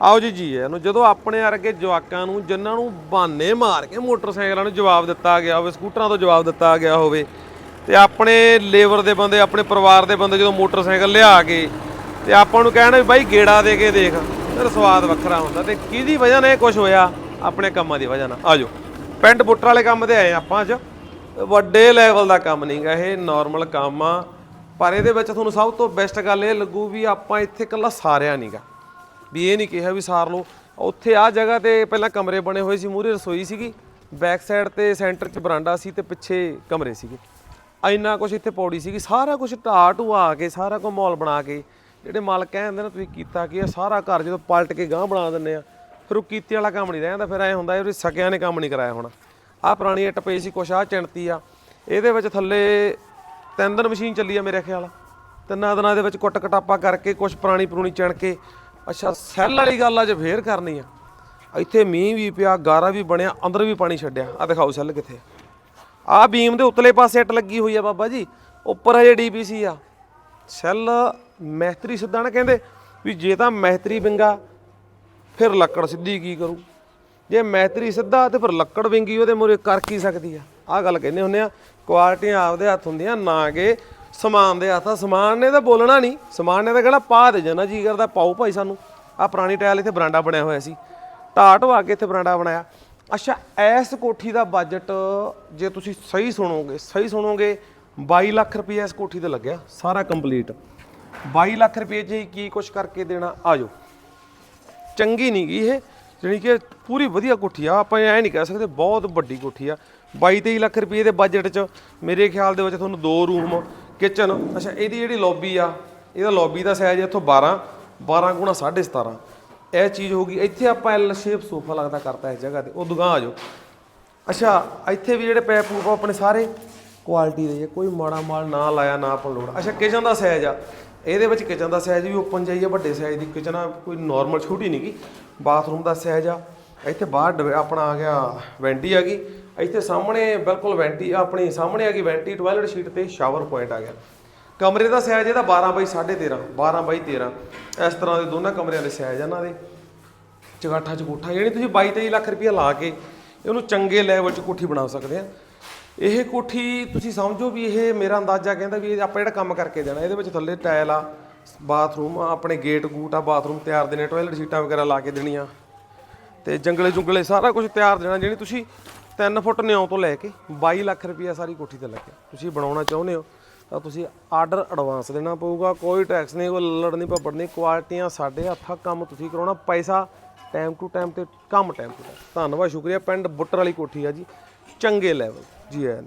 ਆਓ ਜੀ ਜੀ, ਇਹਨੂੰ ਜਦੋਂ ਆਪਣੇ ਵਰਗੇ ਜਵਾਕਾਂ ਨੂੰ, ਜਿਨ੍ਹਾਂ ਨੂੰ ਬਾਨੇ ਮਾਰ ਕੇ ਮੋਟਰਸਾਈਕਲਾਂ ਨੂੰ ਜਵਾਬ ਦਿੱਤਾ ਗਿਆ ਹੋਵੇ, ਸਕੂਟਰਾਂ ਤੋਂ ਜਵਾਬ ਦਿੱਤਾ ਗਿਆ ਹੋਵੇ, ਤੇ ਆਪਣੇ ਲੇਬਰ ਦੇ ਬੰਦੇ, ਆਪਣੇ ਪਰਿਵਾਰ ਦੇ ਬੰਦੇ ਜਦੋਂ ਮੋਟਰਸਾਈਕਲ ਲਿਆ ਕੇ, ਤੇ ਆਪਾਂ ਨੂੰ ਕਹਿਣਾ ਵੀ ਬਾਈ ਗੇੜਾ ਦੇ ਕੇ ਦੇਖ ਫਿਰ ਸਵਾਦ ਵੱਖਰਾ ਹੁੰਦਾ, ਤੇ ਕਿਹਦੀ ਵਜ੍ਹਾ ਨਾਲ ਇਹ ਕੁਝ ਹੋਇਆ? ਆਪਣੇ ਕੰਮਾਂ ਦੀ ਵਜ੍ਹਾ ਨਾਲ। ਆਜੋ, ਪੈਂਟ ਬੁੱਟਰ ਵਾਲੇ ਕੰਮ ਤੇ ਆਏ ਆਪਾਂ ਅੱਜ। ਵੱਡੇ ਲੈਵਲ ਦਾ ਕੰਮ ਨਹੀਂਗਾ ਇਹ ਨਾਰਮਲ ਕੰਮ ਆ, ਪਰ ਇਹਦੇ ਵਿੱਚ ਤੁਹਾਨੂੰ ਸਭ ਤੋਂ ਬੈਸਟ ਗੱਲ ਇਹ ਲੱਗੂ ਵੀ ਆਪਾਂ ਇੱਥੇ ਇਕੱਲਾ ਸਾਰਿਆ ਨਹੀਂਗਾ ਵੀ ਇਹ ਨਹੀਂ ਕਿਹਾ ਵੀ ਸਾਰ ਲਓ। ਉੱਥੇ ਆ ਜਗ੍ਹਾ ਤੇ ਪਹਿਲਾਂ ਕਮਰੇ ਬਣੇ ਹੋਏ ਸੀ, ਮੂਹਰੇ ਰਸੋਈ ਸੀਗੀ। ਬੈਕ ਸਾਈਡ ਤੇ ਸੈਂਟਰ 'ਚ ਬਰਾਂਡਾ ਸੀ ਤੇ ਪਿੱਛੇ ਕਮਰੇ ਸੀਗੇ। ਇੰਨਾ ਕੁਝ ਇੱਥੇ ਪੌੜੀ ਸੀਗੀ, ਸਾਰਾ ਕੁਝ ਢਾਹ ਢੂਆ ਕੇ, ਸਾਰਾ ਕੁਝ ਮਾਹੌਲ ਬਣਾ ਕੇ। ਜਿਹੜੇ ਮਾਲਕ ਕਹਿੰਦੇ ਨੇ, ਤੁਸੀਂ ਕੀਤਾ ਕੀ ਆ? ਸਾਰਾ ਘਰ ਜਦੋਂ ਪਲਟ ਕੇ ਗਾਂਹ ਬਣਾ ਦਿੰਦੇ ਆ। ਫਿਰ ਉਹ ਕੀਤੇ ਵਾਲਾ ਕੰਮ ਨਹੀਂ ਰਹਿੰਦਾ, ਫਿਰ ਐ ਹੁੰਦਾ ਇਹ ਵੀ ਸਕਿਆਂ ਨੇ ਕੰਮ ਨਹੀਂ ਕਰਾਇਆ ਹੋਣਾ। ਆਹ ਪੁਰਾਣੀ ਇੱਟ ਪਈ ਸੀ, ਕੁਛ ਆਹ ਚਿਣਤੀ ਆ। ਇਹਦੇ ਵਿੱਚ ਥੱਲੇ ਤਿੰਨ ਦਿਨ ਮਸ਼ੀਨ ਚੱਲੀ ਆ ਮੇਰੇ ਖਿਆਲ। ਤਿੰਨਾਂ ਦਿਨਾਂ ਦੇ ਵਿੱਚ ਕੁੱਟ ਕਟਾਪਾ ਕਰਕੇ, ਕੁਛ ਪੁਰਾਣੀ ਪੁਰਾਣੀ ਚਿਣ ਕੇ ਅੱਛਾ, ਸੈੱਲ ਵਾਲੀ ਗੱਲ ਅੱਜ ਫੇਰ ਕਰਨੀ ਆ। ਇੱਥੇ ਮੀਂਹ ਵੀ ਪਿਆ, ਗਾਰਾ ਵੀ ਬਣਿਆ, ਅੰਦਰ ਵੀ ਪਾਣੀ ਛੱਡਿਆ। ਆ ਦਿਖਾਓ ਸੈੱਲ ਕਿੱਥੇ ਆ। ਬੀਮ ਦੇ ਉਤਲੇ ਪਾਸੇ ਇੱਟ ਲੱਗੀ ਹੋਈ ਆ ਬਾਬਾ ਜੀ। ਉੱਪਰ ਹਜੇ ਡੀਪੀਸੀ ਆ। ਸੈੱਲ ਮੈਸਤਰੀ ਸਿੱਧਾ ਨਾ ਕਹਿੰਦੇ ਵੀ ਜੇ ਤਾਂ ਮੈਸਤਰੀ ਵਿੰਗਾ, ਫਿਰ ਲੱਕੜ ਸਿੱਧੀ ਕੀ ਕਰੂ? ਜੇ ਮੈਤਰੀ ਸਿੱਧਾ ਤੇ ਫਿਰ ਲੱਕੜ ਵਿੰਗੀ ਉਹਦੇ ਮੂਰੇ ਕਰ ਕੀ ਸਕਦੀ ਆ? ਆਹ ਗੱਲ ਕਹਿੰਦੇ ਹੁੰਦੇ ਆ, ਕੁਆਲਿਟੀਆਂ ਆਪਦੇ ਹੱਥ ਹੁੰਦੀਆਂ, ਨਾ ਕਿ ਸਮਾਨ ਦੇ ਹੱਥ ਆ ਸਮਾਨ ਨੇ ਤਾਂ ਬੋਲਣਾ ਨਹੀਂ। ਸਮਾਨ ਨੇ ਤਾਂ ਕਹਿਣਾ, ਪਾ ਦੇ ਜਨਾ, ਜੀ ਕਰਦਾ, ਪਾਓ ਭਾਈ ਸਾਨੂੰ। ਆ ਪੁਰਾਣੀ ਟਾਇਲ ਇੱਥੇ ਬਰਾਂਡਾ ਬਣਿਆ ਹੋਇਆ ਸੀ। ਢਾਟ ਵਾ ਕੇ ਇੱਥੇ ਬਰਾਂਡਾ ਬਣਾਇਆ। ਅੱਛਾ, ਇਸ ਕੋਠੀ ਦਾ ਬਜਟ ਜੇ ਤੁਸੀਂ ਸਹੀ ਸੁਣੋਗੇ ਸਹੀ ਸੁਣੋਗੇ 22 ਲੱਖ ਰੁਪਏ ਇਸ ਕੋਠੀ ਤੇ ਲੱਗਿਆ, ਸਾਰਾ ਕੰਪਲੀਟ 22 ਲੱਖ ਰੁਪਏ 'ਚ ਹੀ ਕੀ ਕੁਛ ਕਰਕੇ ਦੇਣਾ ਆਜੋ ਚੰਗੀ ਨਹੀਂ ਗਈ ਇਹ, ਜਾਣੀ ਕਿ ਪੂਰੀ ਵਧੀਆ ਕੋਠੀ ਆ, ਆਪਾਂ ਐ ਨਹੀਂ ਕਹਿ ਸਕਦੇ, ਬਹੁਤ ਵੱਡੀ ਕੋਠੀ ਆ। 22-23 ਲੱਖ ਰੁਪਏ ਦੇ ਬਜਟ 'ਚ, ਮੇਰੇ ਖਿਆਲ ਦੇ ਵਿੱਚ ਤੁਹਾਨੂੰ ਦੋ ਰੂਮ ਕਿਚਨ। ਅੱਛਾ, ਇਹਦੀ ਜਿਹੜੀ ਲੌਬੀ ਆ, ਇਹਦਾ ਲੌਬੀ ਦਾ ਸਾਈਜ਼ ਇੱਥੋਂ 12 12 ਗੁਣਾ 17.5 ਇਹ ਚੀਜ਼ ਹੋ ਗਈ, ਇੱਥੇ ਆਪਾਂ ਐਲ ਸ਼ੇਪ ਸੋਫਾ ਲੱਗਦਾ ਕਰਤਾ ਇਸ ਜਗ੍ਹਾ ਤੇ, ਉਹ ਦੁਕਾਨ ਆ ਜਾਓ। ਅੱਛਾ, ਇੱਥੇ ਵੀ ਜਿਹੜੇ ਪੈਪ ਪੂਪ ਆਪਣੇ ਸਾਰੇ ਕੁਆਲਿਟੀ ਦੇ ਕੋਈ ਮਾੜਾ ਮਾਲ ਨਾ ਲਾਇਆ, ਨਾ ਆਪਾਂ ਲੋੜ। ਅੱਛਾ ਕਿਚਨ ਦਾ ਸਾਈਜ਼ ਆ। ਇਹਦੇ ਵਿੱਚ ਕਿਚਨ ਦਾ ਸਾਈਜ਼ ਵੀ ਓਪਨ ਜਾਈ ਆ, ਵੱਡੇ ਸਾਈਜ਼ ਦੀ ਕਿਚਨ ਆ, ਕੋਈ ਨਾਰਮਲ ਛੋਟੀ ਨਹੀਂ ਗੀ ਬਾਥਰੂਮ ਦਾ ਸਾਈਜ਼ ਆ। ਇੱਥੇ ਬਾਹਰ ਡਿਵ- ਆਪਣਾ ਆ ਗਿਆ ਵੈਂਟੀ ਆ ਗਈ। ਇੱਥੇ ਸਾਹਮਣੇ ਬਿਲਕੁਲ ਵੈਂਟੀ ਆਪਣੀ ਸਾਹਮਣੇ ਆ ਗਈ ਵੈਂਟੀ ਟਾਇਲਟ ਸ਼ੀਟ ਤੇ ਸ਼ਾਵਰ ਪੁਆਇੰਟ ਆ ਗਿਆ। ਕਮਰੇ ਦਾ ਸਾਈਜ਼ ਇਹਦਾ 12 ਬਾਈ 13.5 12 ਬਾਈ 13 ਇਸ ਤਰ੍ਹਾਂ ਦੇ ਦੋਨਾਂ ਕਮਰਿਆਂ ਦੇ ਸਾਈਜ਼ ਆ ਇਹਨਾਂ ਦੇ। ਚਗਾਠਾ ਚ ਕੋਠਾ ਜਿਹੜੀ ਤੁਸੀਂ 22 23 ਲੱਖ ਰੁਪਏ ਲਾ ਕੇ ਇਹਨੂੰ ਚੰਗੇ ਲੈਵਲ ਚ ਕੋਠੀ ਬਣਾ ਸਕਦੇ ਆ। ਇਹ ਕੋਠੀ ਤੁਸੀਂ ਸਮਝੋ ਵੀ ਇਹ ਮੇਰਾ ਅੰਦਾਜ਼ਾ ਕਹਿੰਦਾ ਵੀ ਇਹ ਆਪਾਂ ਜਿਹੜਾ ਕੰਮ ਕਰਕੇ ਦੇਣਾ ਇਹਦੇ ਵਿੱਚ ਥੱਲੇ ਟਾਇਲ ਆ ਬਾਥਰੂਮ ਆ, ਆਪਣੇ ਗੇਟ ਗੂਟ ਆ ਬਾਥਰੂਮ ਤਿਆਰ ਦੇਣੇ ਟਾਇਲਟ ਸੀਟਾਂ ਵਗੈਰਾ ਲਾ ਕੇ ਦੇਣੀਆਂ। ਤੇ ਜੰਗਲੇ ਜੁੰਗਲੇ ਸਾਰਾ ਕੁਝ ਤਿਆਰ ਦੇਣਾ, ਜਿਹੜੀ ਤੁਸੀਂ 3 ਫੁੱਟ ਨਿਉ ਤੋਂ ਲੈ ਕੇ 22 ਲੱਖ ਰੁਪਏ ਸਾਰੀ ਕੋਠੀ ਤੇ ਲੱਗਿਆ। ਤੁਸੀਂ ਬਣਾਉਣਾ ਚਾਹੁੰਦੇ ਹੋ, ਤਾਂ ਤੁਸੀਂ ਆਰਡਰ ਐਡਵਾਂਸ ਦੇਣਾ ਪਊਗਾ, ਕੋਈ ਟੈਕਸ ਨਹੀਂ, ਕੋਈ ਲੱਲੜ ਨਹੀਂ, ਭੱਬੜ ਨਹੀਂ ਕੁਆਲਿਟੀਆਂ ਸਾਡੇ ਹੱਥਾਂ ਕੰਮ ਤੁਸੀਂ ਕਰਾਉਣਾ, ਪੈਸਾ ਟਾਈਮ ਟੂ ਟਾਈਮ ਤੇ ਕੰਮ ਟਾਈਮ ਟੂ ਟਾਈਮ ਧੰਨਵਾਦ, ਸ਼ੁਕਰੀਆ, ਪਿੰਡ ਬੁੱਟਰ ਵਾਲੀ ਕੋਠੀ ਆ ਜੀ, ਚੰਗੇ ਲੈਵਲ ਜੀ ਆਇਆਂ